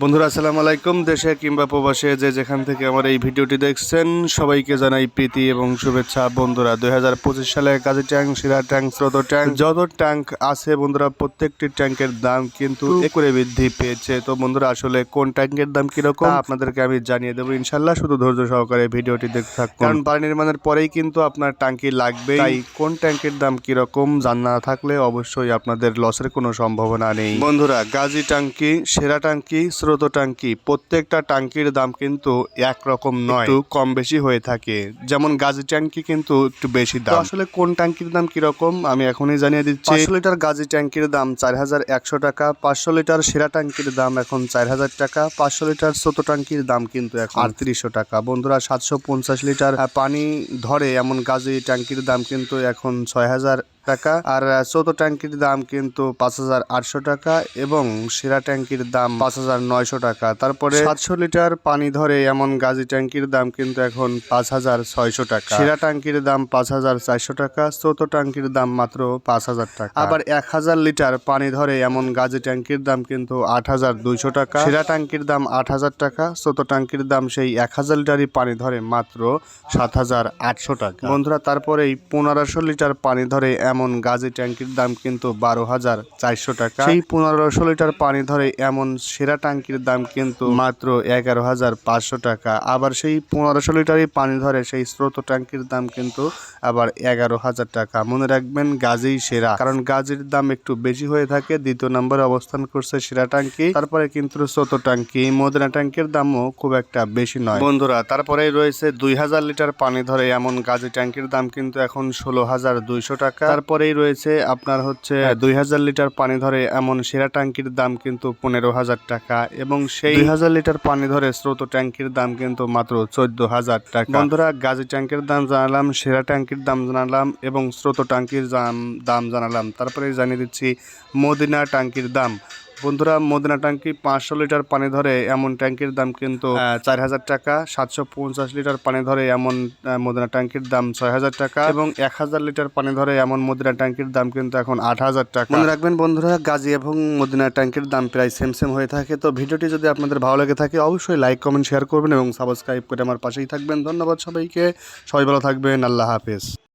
বন্ধুরা, আসসালামু আলাইকুম। দেশে কিংবা প্রবাসে যে যেখান থেকে আমার এই ভিডিওটি দেখছেন, সবাইকে জানাই প্রীতি এবং শুভেচ্ছা। বন্ধুরা, দুই হাজার পঁচিশ সালে কাজী ট্যাঙ্ক শিরা ট্যাঙ্ক স্রোত ট্যাঙ্ক যত ট্যাঙ্ক আছে বন্ধুরা, প্রত্যেকটি ট্যাঙ্কের দাম কিন্তু এ করে বৃদ্ধি পেয়েছে। তো বন্ধুরা, আসলে কোন ট্যাঙ্কের দাম কীরকম আপনাদেরকে আমি জানিয়ে দেবো ইনশাল্লাহ শুধু ধৈর্য সহকারে ভিডিওটি দেখতে থাকুন। কারণ বাড়ি নির্মাণের পরেই কিন্তু আপনার ট্যাঙ্কি লাগবে তাই কোন ট্যাঙ্কের দাম কীরকম, জানা থাকলে অবশ্যই আপনাদের লসের কোনো সম্ভাবনা নেই। বন্ধুরা, গাজী ট্যাঙ্কি সেরা ট্যাঙ্কি স্রোত ট্যাঙ্কি প্রত্যেকটা ট্যাঙ্কির দাম কিন্তু একরকম নয়। একটু কম বেশি হয়ে থাকে। যেমন গাজী ট্যাঙ্কি কিন্তু একটু বেশি দাম। আসলে কোন ট্যাঙ্কির দাম কীরকম? আমি এখনই জানিয়ে দিচ্ছি। পাঁচশো লিটার গাজী ট্যাঙ্কির দাম চার হাজার একশো টাকা পাঁচশো লিটার সেরা ট্যাঙ্কির দাম এখন চার হাজার টাকা পাঁচশো লিটার ছোট ট্যাঙ্কির দাম কিন্তু এখন আটত্রিশশো টাকা। বন্ধুরা সাতশো পঞ্চাশ লিটার পানি ধরে এমন গাজি ট্যাঙ্কির দাম কিন্তু এখন ছয় হাজার টাকা। আর ছোট ট্যাঙ্কির দাম কিন্তু পাঁচ হাজার আটশো টাকা এবং সেরা ট্যাঙ্কির দাম পাঁচ হাজার নয়শো টাকা। তারপরে সাতশো লিটার পানি ধরে এমন গাজী ট্যাঙ্কির দাম কিন্তু এখন পাঁচ হাজার ছয়শো টাকা। সেরা ট্যাঙ্কির দাম পাঁচ হাজার চারশো টাকা ছোট ট্যাঙ্কির দাম মাত্র পাঁচ হাজার টাকা। আবার এক হাজার লিটার পানি ধরে এমন গাজী ট্যাঙ্কির দাম কিন্তু আট হাজার দুইশো টাকা। সেরা ট্যাঙ্কির দাম আট হাজার টাকা ছোট ট্যাঙ্কির দাম সেই এক হাজার লিটারই পানি ধরে মাত্র সাত হাজার আটশো টাকা। বন্ধুরা, তারপরেই পনেরোশো লিটার পানি ধরে এমন গাজী ট্যাঙ্কির দাম কিন্তু বারো হাজার চারশো টাকা। সেই পনেরোশো লিটার পানি ধরে এমন সেরা ট্যাঙ্কির দাম কিন্তু মাত্র এগারো হাজার পাঁচশো টাকা। আবার সেই পনেরোশো লিটারই পানি ধরে সেই স্রোত ট্যাঙ্কির দাম কিন্তু আবার এগারো হাজার টাকা। মনে রাখবেন গাজেই সেরা। কারণ গাজীর দাম একটু বেশি হয়ে থাকে দ্বিতীয় নম্বরে অবস্থান করছে সেরা ট্যাঙ্কি তারপরে কিন্তু স্রোত ট্যাঙ্কি। মদিনা ট্যাঙ্কির দামও খুব একটা বেশি নয়। বন্ধুরা তারপরে রয়েছে দুই হাজার লিটার পানি ধরে এমন গাজী ট্যাঙ্কির দাম কিন্তু এখন ষোলো হাজার দুইশো টাকা। তারপরেই রয়েছে আপনার হচ্ছে দুই হাজার লিটার পানি ধরে এমন সেরা ট্যাঙ্কির দাম কিন্তু পনেরো হাজার টাকা এবং সেই হাজার লিটার পানি ধরে স্রোত ট্যাঙ্কির দাম কিন্তু মাত্র চোদ্দ হাজার টাকা। বন্ধুরা গাজী ট্যাঙ্কির দাম জানালাম সেরা ট্যাঙ্কির দাম জানালাম এবং স্রোত ট্যাঙ্কির দাম দাম জানালাম। তারপরে জানিয়ে দিচ্ছি মদিনা ট্যাঙ্কির দাম। বন্ধুরা মদিনা ট্যাঙ্কি পাঁচশো লিটার পানি ধরে এমন ট্যাঙ্কির দাম কিন্তু চার হাজার টাকা। সাতশো পঞ্চাশ লিটার পানি ধরে এমন মদিনা ট্যাঙ্কির দাম ছয় হাজার টাকা। এবং এক হাজার লিটার পানি ধরে এমন মদিনা ট্যাঙ্কির দাম কিন্তু এখন আট হাজার টাকা। মনে রাখবেন বন্ধুরা গাজী এবং মদিনা ট্যাঙ্কির দাম প্রায় সেম সেম হয়ে থাকে। তো ভিডিওটি যদি আপনাদের ভালো লেগে থাকে অবশ্যই লাইক কমেন্ট শেয়ার করবেন এবং সাবস্ক্রাইব করে আমার পাশেই থাকবেন। ধন্যবাদ সবাইকে। সবাই ভালো থাকবেন। আল্লাহ হাফেজ।